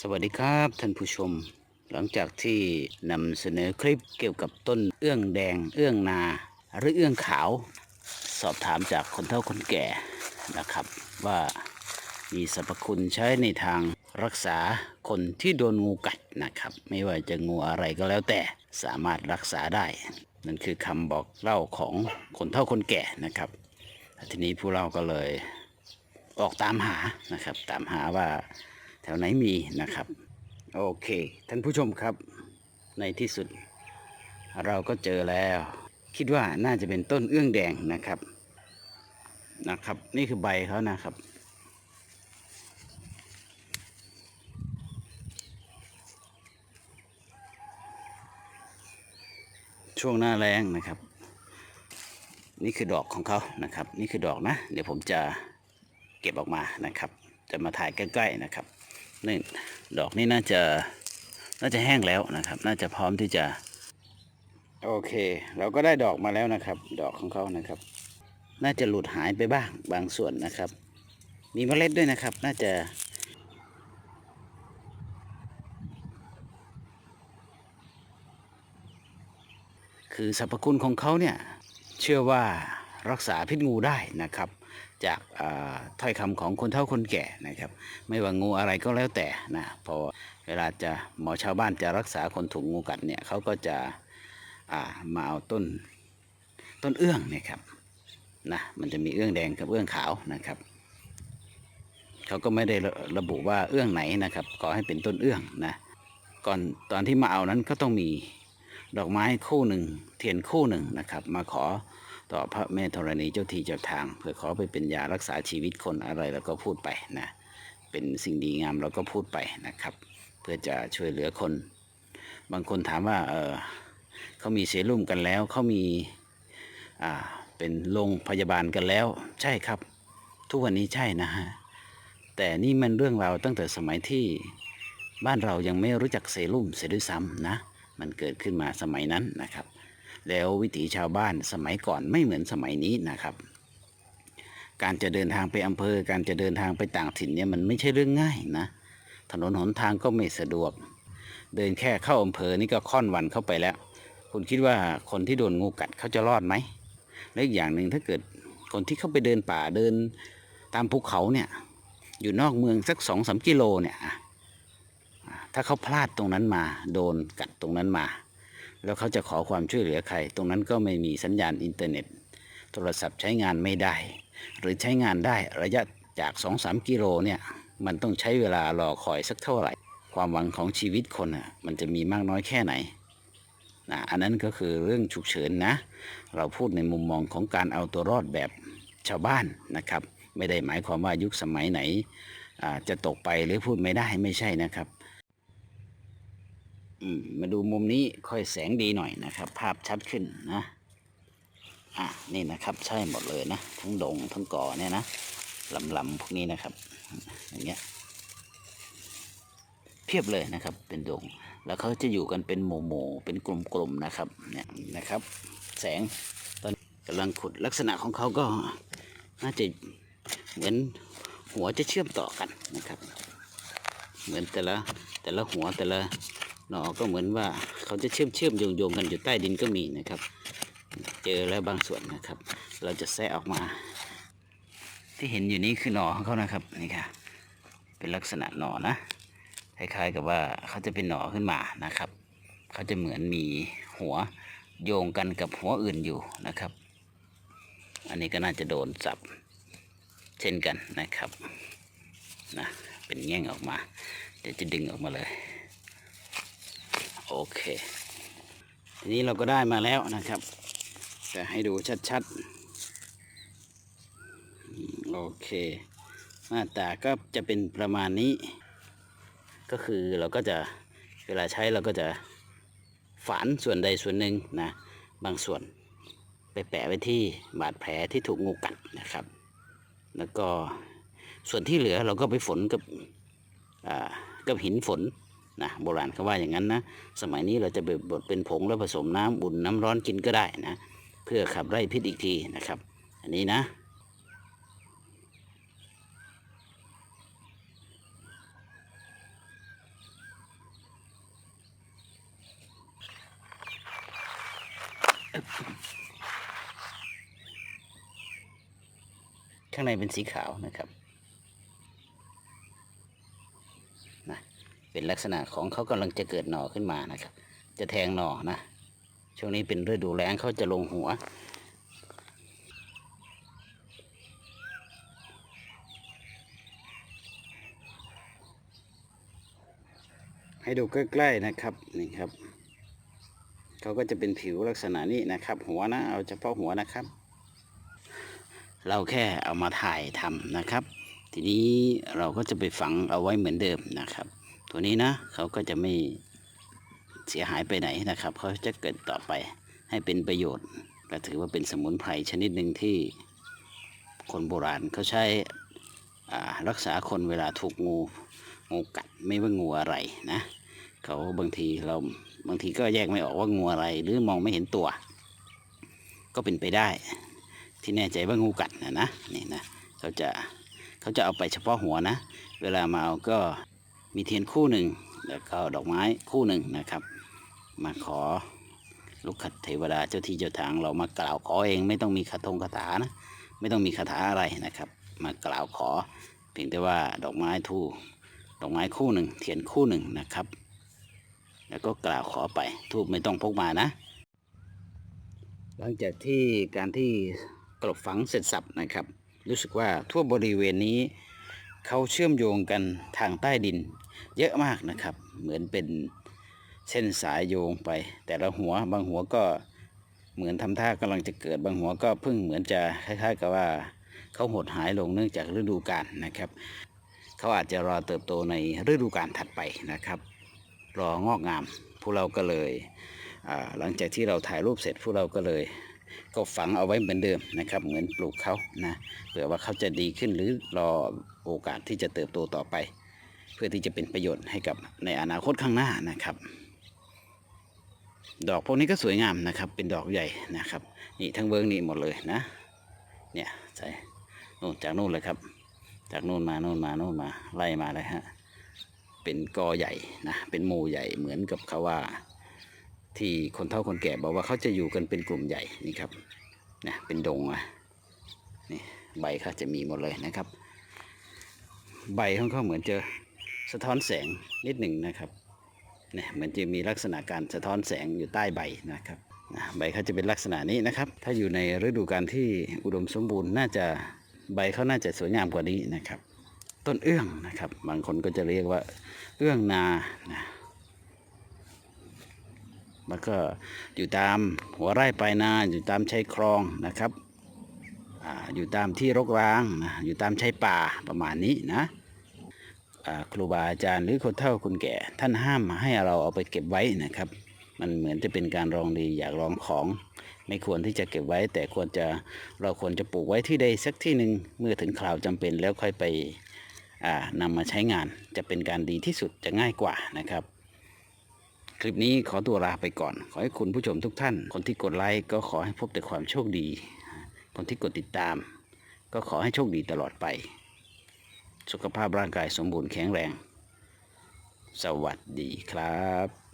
สวัสดีครับท่านผู้ชม หลังจากที่นำเสนอคลิปเกี่ยวกับต้นเอื้องแดง เอื้องนา หรือเอื้องขาว สอบถามจากคนเฒ่าคนแก่นะครับ ว่ามีสรรพคุณใช้ในทางรักษาคนที่โดนงูกัดนะครับ ไม่ว่าจะงูอะไรก็แล้วแต่สามารถรักษาได้ นั่นคือคำบอกเล่าของคนเฒ่าคนแก่นะครับทีนี้ผู้เล่าก็เลย ออกตามหานะครับ ตามหาว่า แถวไหนมีนะครับ โอเค ท่านผู้ชมครับ ในที่สุด เราก็เจอแล้ว คิดว่าน่าจะเป็นต้นเอื้องแดงนะครับนะครับ นี่คือใบเขานะครับ ช่วงหน้าแรงนะครับนี่คือดอกของเขานะครับ นี่คือดอกนะ เดี๋ยวผมจะเก็บออกมานะครับ จะมาถ่ายใกล้ๆนะครับ นี่ดอกนี้น่าจะน่าจะแห้งแล้วนะครับ น่าจะพร้อมที่จะ โอเค เราก็ได้ดอกมาแล้วนะครับ ดอกของเขานะครับ น่าจะหลุดหายไปบ้างบางส่วนนะครับ มีเมล็ดด้วยนะครับ น่าจะคือสรรพคุณของเขาเนี่ย เชื่อว่ารักษาพิษงูได้นะครับ จากถ้อยคำของคนเฒ่าคนแก่นะครับ ไม่ว่างูอะไรก็แล้วแต่นะพอเวลาจะหมอชาวบ้านจะรักษาคนถูกงูกัดเนี่ยเขาก็จะมาเอาต้นต้นเอื้องเนี่ยครับนะมันจะมีเอื้องแดงกับเอื้องขาวนะครับเขาก็ไม่ได้ระระบุว่าเอื้องไหนนะครับขอให้เป็นต้นเอื้องนะก่อนตอนที่มาเอานั้นก็ต้องมีดอกไม้คู่หนึ่งเทียนคู่หนึ่งนะครับ มาขอ ต่อพระแม่ธรณีเจ้าที่เจ้าทาง เพื่อขอไปเป็นยารักษาชีวิตคนอะไรแล้วก็พูดไปนะเป็นสิ่งดีงามเราก็พูดไปนะครับ เพื่อจะช่วยเหลือคน บางคนถามว่าเออเขามีเซรุ่มกันแล้วเขามีอ่าเป็นโรงพยาบาลกันแล้วใช่ครับ ทุกวันนี้ใช่นะฮะแต่นี่มันเรื่องราวตั้งแต่สมัยที่บ้านเรายังไม่รู้จักเซรุ่มเสียด้วยซ้ำนะ มันเกิดขึ้นมาสมัยนั้นนะครับ แล้ววิถีชาวบ้านสมัยก่อนไม่เหมือนสมัยนี้นะครับ การจะเดินทางไปอำเภอ การจะเดินทางไปต่างถิ่นเนี่ยมันไม่ใช่เรื่องง่ายนะ ถนนหนทางก็ไม่สะดวก เดินแค่เข้าอำเภอนี่ก็ค่อนวันเข้าไปแล้ว คุณคิดว่าคนที่โดนงูกัดเขาจะรอดไหมและอีกอย่างหนึ่งถ้าเกิดคนที่เข้าไปเดินป่าเดินตามภูเขาเนี่ยอยู่นอกเมืองสักสองสามกิโลเนี่ยถ้าเขาพลาดตรงนั้นมา โดนกัดตรงนั้นมา แล้วเขาจะขอความช่วยเหลือใคร ตรงนั้นก็ไม่มีสัญญาณอินเทอร์เน็ต โทรศัพท์ใช้งานไม่ได้ หรือใช้งานได้ระยะจาก 2-3 กิโลเนี่ยมันต้องใช้เวลารอคอยสักเท่าไหร่ ความหวังของชีวิตคนอะมันจะมีมากน้อยแค่ไหนนะอันนั้นก็คือเรื่องฉุกเฉินนะ เราพูดในมุมมองของการเอาตัวรอดแบบชาวบ้านนะครับ ไม่ได้หมายความว่ายุคสมัยไหนอ่าจะตกไปหรือพูดไม่ได้ไม่ใช่นะครับ มาดูมุมนี้ค่อยแสงดีหน่อยนะครับ ภาพชัดขึ้นนะอะนี่นะครับใช่หมดเลยนะ ทั้งดงทั้งก่อเนี่ยนะลำลำๆพวกนี้นะครับ อย่างเงี้ยเพียบเลยนะครับเป็นดง แล้วเขาจะอยู่กันเป็นหมู่หมู่เป็นกลุ่มๆนะครับเนี่ยนะครับ แสงตอนกำลังขุดลักษณะของเขาก็น่าจะเหมือนหัวจะเชื่อมต่อกันนะครับ เหมือนแต่ละแต่ละหัวแต่ละ หนอก็เหมือนว่าเขาจะเชื่อมเชื่อมโยงโยงกันอยู่ใต้ดินก็มีนะครับ เจอแล้วบางส่วนนะครับ เราจะแซะออกมา ที่เห็นอยู่นี้คือหนอของเขานะครับนี่ค่ะเป็นลักษณะหนอนะคล้ายๆกับว่าเขาจะเป็นหนอขึ้นมานะครับ เขาจะเหมือนมีหัวโยงกันกับหัวอื่นอยู่นะครับ อันนี้ก็น่าจะโดนสับเช่นกันนะครับนะเป็นแง่งออกมา เดี๋ยวจะดึงออกมาเลย โอเค ทีนี้เราก็ได้มาแล้วนะครับ จะให้ดูชัดๆ โอเค หน้าตาก็จะเป็นประมาณนี้ ก็คือเราก็จะเวลาใช้เราก็จะฝานส่วนใดส่วนหนึ่งนะ บางส่วนไปแปะไว้ที่บาดแผลที่ถูกงูกัดนะครับ แล้วก็ส่วนที่เหลือเราก็ไปฝนกับอ่ากับหินฝน นะโบราณเขาว่าอย่างนั้นนะ สมัยนี้เราจะเบิบดเป็นผงแล้วผสมน้ำอุ่นน้ำร้อนกินก็ได้นะ เพื่อขับไล่พิษอีกทีนะครับ อันนี้นะข้างในเป็นสีขาวนะครับนะ เป็นลักษณะของเขากำลังจะเกิดหน่อขึ้นมานะครับ จะแทงหน่อนะ ช่วงนี้เป็นฤดูแล้งเขาจะลงหัว ให้ดูใกล้ๆนะครับนี่ครับเขาก็จะเป็นผิวลักษณะนี้นะครับ หัวนะเอาเฉพาะหัวนะครับ เราแค่เอามาถ่ายทำนะครับ ทีนี้เราก็จะไปฝังเอาไว้เหมือนเดิมนะครับ ตัวนี้นะเขาก็จะไม่เสียหายไปไหนนะครับเขาจะเกิดต่อไปให้เป็นประโยชน์ก็ถือว่าเป็นสมุนไพรชนิดหนึ่งที่คนโบราณเขาใช้รักษาคนเวลาถูกงูงูกัดไม่ว่างูอะไรนะเขาบางทีเราบางทีก็แยกไม่ออกว่างูอะไร หรือมองไม่เห็นตัว ก็เป็นไปได้ ที่แน่ใจว่างูกัดนะนะนี่นะเขาจะเขาจะเอาไปเฉพาะหัวนะ เวลามาเอาก็ มีเทียนคู่หนึ่งแล้วก็ดอกไม้คู่หนึ่งนะครับ มาขอลูกขัดเทวดาเจ้าที่เจ้าทางเรามากล่าวขอเองไม่ต้องมีคาถงคาถานะไม่ต้องมีคาถาอะไรนะครับ มากล่าวขอ เพียงแต่ว่าดอกไม้ทูดอกไม้คู่หนึ่งเทียนคู่หนึ่งนะครับ แล้วก็กล่าวขอไปทูบไม่ต้องพกมานะ หลังจากที่การที่กลบฝังเสร็จสับนะครับ รู้สึกว่าทั่วบริเวณนี้ เขาเชื่อมโยงกันทางใต้ดิน เยอะมากนะครับ เหมือนเป็นเส้นสายโยงไป แต่ละหัวบางหัวก็เหมือนทำท่ากำลังจะเกิดบางหัวก็เพิ่งเหมือนจะคล้ายๆกับว่าเขาหดหายลงเนื่องจากฤดูกาลนะครับ เขาอาจจะรอเติบโตในฤดูกาลถัดไปนะครับ รองอกงามพวกเราก็เลยหลังจากที่เราถ่ายรูปเสร็จพวกเราก็เลย ก็ฝังเอาไว้เหมือนเดิมนะครับ เหมือนปลูกเขานะเผื่อว่าเขาจะดีขึ้นหรือรอโอกาสที่จะเติบโตต่อไป เพื่อที่จะเป็นประโยชน์ให้กับในอนาคตข้างหน้านะครับ ดอกพวกนี้ก็สวยงามนะครับ เป็นดอกใหญ่นะครับ นี่ทั้งเบิ้งนี่หมดเลยนะ เนี่ยใส่นู่นจากนู่นเลยครับ จากนู่นมานู่นมานู่นมาไล่มาเลยฮะเป็นกอใหญ่นะเป็นหมู่ใหญ่เหมือนกับเขาว่า ที่คนเฒ่าคนแก่บอกว่าเขาจะอยู่กันเป็นกลุ่มใหญ่นี่ครับนะเป็นดงอะนี่ใบเขาจะมีหมดเลยนะครับ ใบของเขาเหมือนจะสะท้อนแสงนิดหนึ่งนะครับเนี่ยเหมือนจะมีลักษณะการสะท้อนแสงอยู่ใต้ใบนะครับใบเขาจะเป็นลักษณะนี้นะครับ ถ้าอยู่ในฤดูกาลที่อุดมสมบูรณ์น่าจะใบเขาน่าจะสวยงามกว่านี้นะครับ ต้นเอื้องนะครับ บางคนก็จะเรียกว่าเอื้องนานะ แล้วก็อยู่ตามหัวไร่ปลายนาอยู่ตามชายคลองนะครับออยู่ตามที่รกร้างนะอยู่ตามชายป่าประมาณนี้นะครูบาอาจารย์หรือคนเฒ่าคนแก่ ท่านห้ามให้เราเอาไปเก็บไว้นะครับ มันเหมือนจะเป็นการลองดีอยากลองของ ไม่ควรที่จะเก็บไว้ แต่ควรจะเราควรจะปลูกไว้ที่ใดสักที่หนึ่งเมื่อถึงคราวจำเป็นแล้วค่อยไปอ่านำมาใช้งานจะเป็นการดีที่สุดจะง่ายกว่านะครับ คลิปนี้ขอตัวลาไปก่อน ขอให้คุณผู้ชมทุกท่าน คนที่กดไลค์ก็ขอให้พบแต่ความโชคดี คนที่กดติดตาม ก็ขอให้โชคดีตลอดไป สุขภาพร่างกายสมบูรณ์แข็งแรง สวัสดีครับ